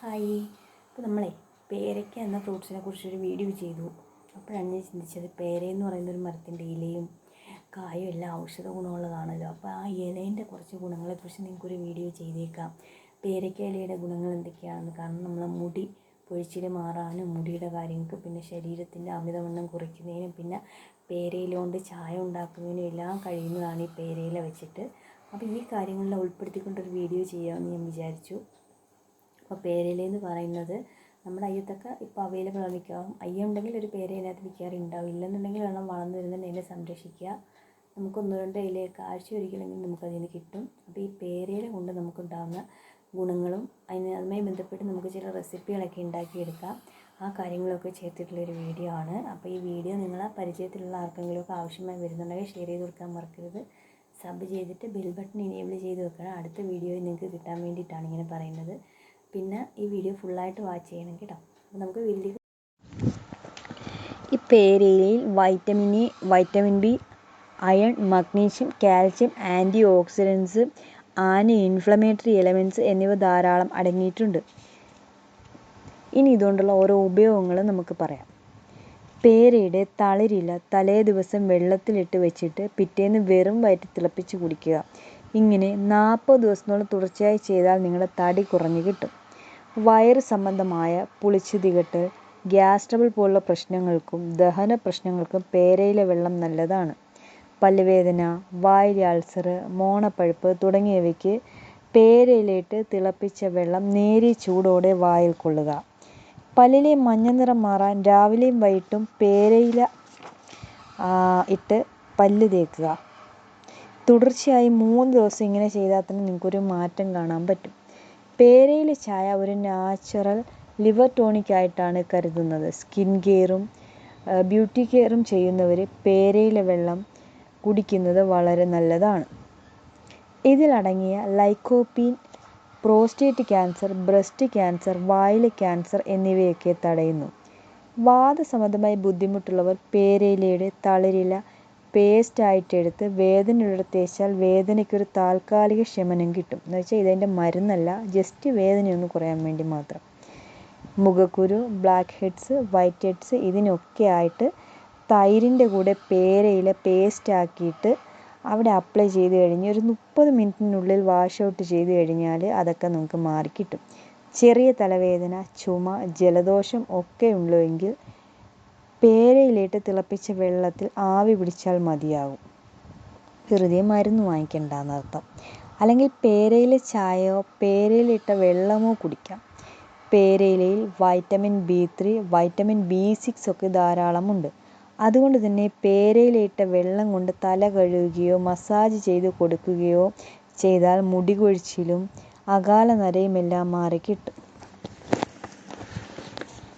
Hi. ഇപ്പോൾ നമ്മളെ പേരയ്ക്ക എന്ന ഫ്രൂട്ട്സിനെ കുറിച്ചൊരു വീഡിയോ ചെയ്തു. അപ്പോഴാണ് ഞാൻ ചിന്തിച്ചത് പേരയെന്ന് പറയുന്ന ഒരു മരത്തിന്റെ ഇലയും കായും എല്ലാം ഔഷധ ഗുണമുള്ളതാണല്ലോ. അപ്പോൾ ആ ഇലേന്റെ കുറച്ച് ഗുണങ്ങളെക്കുറിച്ച് നിങ്ങൾക്കൊരു വീഡിയോ ചെയ്തേക്കാം. പേരയ്ക്ക ഇലയുടെ ഗുണങ്ങൾ എന്തൊക്കെയാണെന്ന്. കാരണം നമ്മളെ മുടി പൊഴിച്ചിൽ മാറാനും മുടിയുടെ കാര്യങ്ങൾക്ക് പിന്നെ ശരീരത്തിന്റെ അമിതവണ്ണം കുറയ്ക്കുന്നതിനും പിന്നെ പേരയില കൊണ്ട് ചായ ഉണ്ടാക്കുന്നതിനും എല്ലാം കഴിയുന്നതാണ് ഈ പേരയില വെച്ചിട്ട്. അപ്പോൾ ഈ കാര്യങ്ങളെല്ലാം ഉൾപ്പെടുത്തിക്കൊണ്ടൊരു വീഡിയോ ചെയ്യാമെന്ന് ഞാൻ വിചാരിച്ചു. അപ്പോൾ പേരയിലെന്ന് പറയുന്നത് നമ്മുടെ അയ്യത്തൊക്കെ ഇപ്പോൾ അവൈലബിൾ ആണ് മിക്കവാറും. അയ്യ ഉണ്ടെങ്കിൽ ഒരു പേര അതിനകത്ത് മിക്കവാറും ഉണ്ടാവും ഇല്ലെന്നുണ്ടെങ്കിൽ വെള്ളം വളർന്നു വരുന്ന അതിനെ സംരക്ഷിക്കുക. നമുക്ക് ഒന്ന് രണ്ട് ഇലയൊക്കെ ആഴ്ച ഒരിക്കലെങ്കിലും നമുക്കതിൽ നിന്ന് കിട്ടും. അപ്പോൾ ഈ പേരയില കൊണ്ട് നമുക്കുണ്ടാകുന്ന ഗുണങ്ങളും അതിന് അതുമായി ബന്ധപ്പെട്ട് നമുക്ക് ചില റെസിപ്പികളൊക്കെ ഉണ്ടാക്കിയെടുക്കാം ആ കാര്യങ്ങളൊക്കെ ചേർത്തിട്ടുള്ളൊരു വീഡിയോ ആണ്. അപ്പോൾ ഈ വീഡിയോ നിങ്ങളെ പരിചയത്തിലുള്ള ആർക്കെങ്കിലുമൊക്കെ ആവശ്യമായി വരുന്നുണ്ടെങ്കിൽ ഷെയർ ചെയ്ത് കൊടുക്കാൻ മറക്കരുത്. സബ് ചെയ്തിട്ട് ബെൽ ബട്ടൺ ഇനേബിൾ ചെയ്ത് വെക്കണം. അടുത്ത വീഡിയോയിൽ നിങ്ങൾക്ക് കിട്ടാൻ വേണ്ടിയിട്ടാണ് ഇങ്ങനെ പറയുന്നത്. പിന്നെ ഈ വീഡിയോ ഫുള്ളായിട്ട് വാച്ച് ചെയ്യണം കേട്ടോ. അപ്പോൾ നമുക്ക് വലിയ ഈ പേരയിലയിൽ vitamin E vitamin B iron magnesium calcium anti oxidants anti inflammatory elements എന്നിവ ധാരാളം അടങ്ങിയിട്ടുണ്ട്. ഇനി ഇതുകൊണ്ടുള്ള ഓരോ ഉപയോഗങ്ങൾ നമുക്ക് പറയാം. പേരയുടെ തളിരില തലേ ദിവസം വെള്ളത്തിലിട്ട് വെച്ചിട്ട് പിറ്റേന്ന് വെറും വയറ്റിൽ തിളപ്പിച്ച് കുടിക്കുക. ഇങ്ങനെ നാൽപ്പത് ദിവസത്തോളം തുടർച്ചയായി ചെയ്താൽ നിങ്ങളുടെ തടി കുറഞ്ഞു കിട്ടും. വയറ് സംബന്ധമായ പുളിച്ചു തികട്ടൽ ഗ്യാസ് ട്രബിൾ പോലുള്ള പ്രശ്നങ്ങൾക്കും ദഹന പ്രശ്നങ്ങൾക്കും പേരയിലെ വെള്ളം നല്ലതാണ്. പല്ലുവേദന വായിലെ അൾസർ മോണപ്പഴുപ്പ് തുടങ്ങിയവയ്ക്ക് പേരയിലിട്ട് തിളപ്പിച്ച വെള്ളം നേരിയ ചൂടോടെ വായിൽ കൊള്ളുക. പല്ലിലെ മഞ്ഞ നിറം മാറാൻ രാവിലെയും വൈകിട്ടും പേരയില ഇട്ട് പല്ല് തേക്കുക. തുടർച്ചയായി മൂന്ന് ദിവസം ഇങ്ങനെ ചെയ്താൽ തന്നെ നിങ്ങൾക്കൊരു മാറ്റം കാണാൻ പറ്റും. പേരയിലെ ചായ ഒരു നാച്ചുറൽ ലിവർ ടോണിക് ആയിട്ടാണ് കരുതുന്നത്. സ്കിൻ കെയറും ബ്യൂട്ടി കെയറും ചെയ്യുന്നവർ പേരയിലെ വെള്ളം കുടിക്കുന്നത് വളരെ നല്ലതാണ്. ഇതിലടങ്ങിയ lycopene prostate cancer breast cancer വായിലെ ക്യാൻസർ എന്നിവയൊക്കെ തടയുന്നു. വാദസംബന്ധമായി ബുദ്ധിമുട്ടുള്ളവർ പേരയിലയുടെ തളിരില പേസ്റ്റ് ആയിട്ട് എടുത്ത് വേദനയുള്ളിടത്ത് തേച്ചാൽ വേദനയ്ക്കൊരു താൽക്കാലിക ശമനം കിട്ടും. എന്ന് വെച്ചാൽ ഇതിന്റെ മരുന്നല്ല ജസ്റ്റ് വേദനയൊന്ന് കുറയാൻ വേണ്ടി മാത്രം. മുഖക്കുരു ബ്ലാക്ക് ഹെഡ്സ് വൈറ്റ് ഹെഡ്സ് ഇതിനൊക്കെ ആയിട്ട് തൈരിന്റെ കൂടെ പേരയില പേസ്റ്റ് ആക്കിയിട്ട് അവിടെ അപ്ലൈ ചെയ്ത് കഴിഞ്ഞ് ഒരു മുപ്പത് മിനിറ്റിനുള്ളിൽ വാഷ് ഔട്ട് ചെയ്ത് കഴിഞ്ഞാൽ അതൊക്കെ നമുക്ക് മാറിക്കിട്ടും ചെറിയ തലവേദന ചുമ ജലദോഷം ഒക്കെ ഉള്ളുവെങ്കിൽ പേരയിലിട്ട് തിളപ്പിച്ച വെള്ളത്തിൽ ആവി പിടിച്ചാൽ മതിയാകും വെറുതെ മരുന്ന് വാങ്ങിക്കണ്ടെന്ന് അർത്ഥം. അല്ലെങ്കിൽ പേരയിലെ ചായയോ പേരയിലിട്ട വെള്ളമോ കുടിക്കാം. പേരയിലയിൽ vitamin B three vitamin B six ഒക്കെ ധാരാളമുണ്ട്. അതുകൊണ്ട് തന്നെ പേരയിലിട്ട വെള്ളം കൊണ്ട് തല കഴുകുകയോ മസാജ് ചെയ്ത് കൊടുക്കുകയോ ചെയ്താൽ മുടി കൊഴിച്ചിലും അകാല നരയുമെല്ലാം മാറിക്കിട്ടും.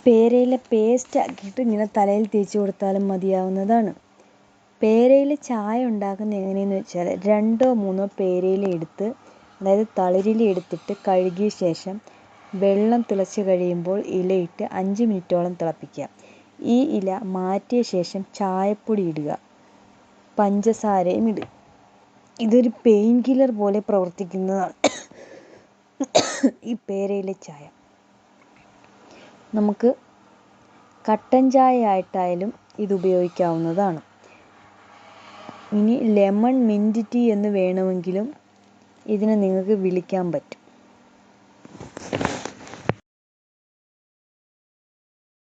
പേരയില പേസ്റ്റ് ആക്കിയിട്ട് ഇങ്ങനെ തലയിൽ തേച്ച് കൊടുത്താലും മതിയാവുന്നതാണ്. പേരയില ചായ ഉണ്ടാക്കുന്നത് എങ്ങനെയെന്ന് വെച്ചാൽ രണ്ടോ മൂന്നോ പേരയില എടുത്ത് അതായത് തളിരില എടുത്തിട്ട് കഴുകിയ ശേഷം വെള്ളം തിളച്ച് കഴിയുമ്പോൾ ഇലയിട്ട് അഞ്ച് മിനിറ്റോളം തിളപ്പിക്കുക. ഈ ഇല മാറ്റിയ ശേഷം ചായപ്പൊടി ഇടുക. പഞ്ചസാരയും ഇടുക ഇതൊരു പെയിൻ കില്ലർ പോലെ പ്രവർത്തിക്കുന്നതാണ് ഈ പേരയില ചായ. നമുക്ക് കട്ടൻ ചായ ആയിട്ടായാലും ഇത് ഉപയോഗിക്കാവുന്നതാണ്. ഇനി ലെമൺ മിന്റ് ടീ എന്ന് വേണമെങ്കിലും ഇതിനെ നിങ്ങൾക്ക് വിളിക്കാൻ പറ്റും.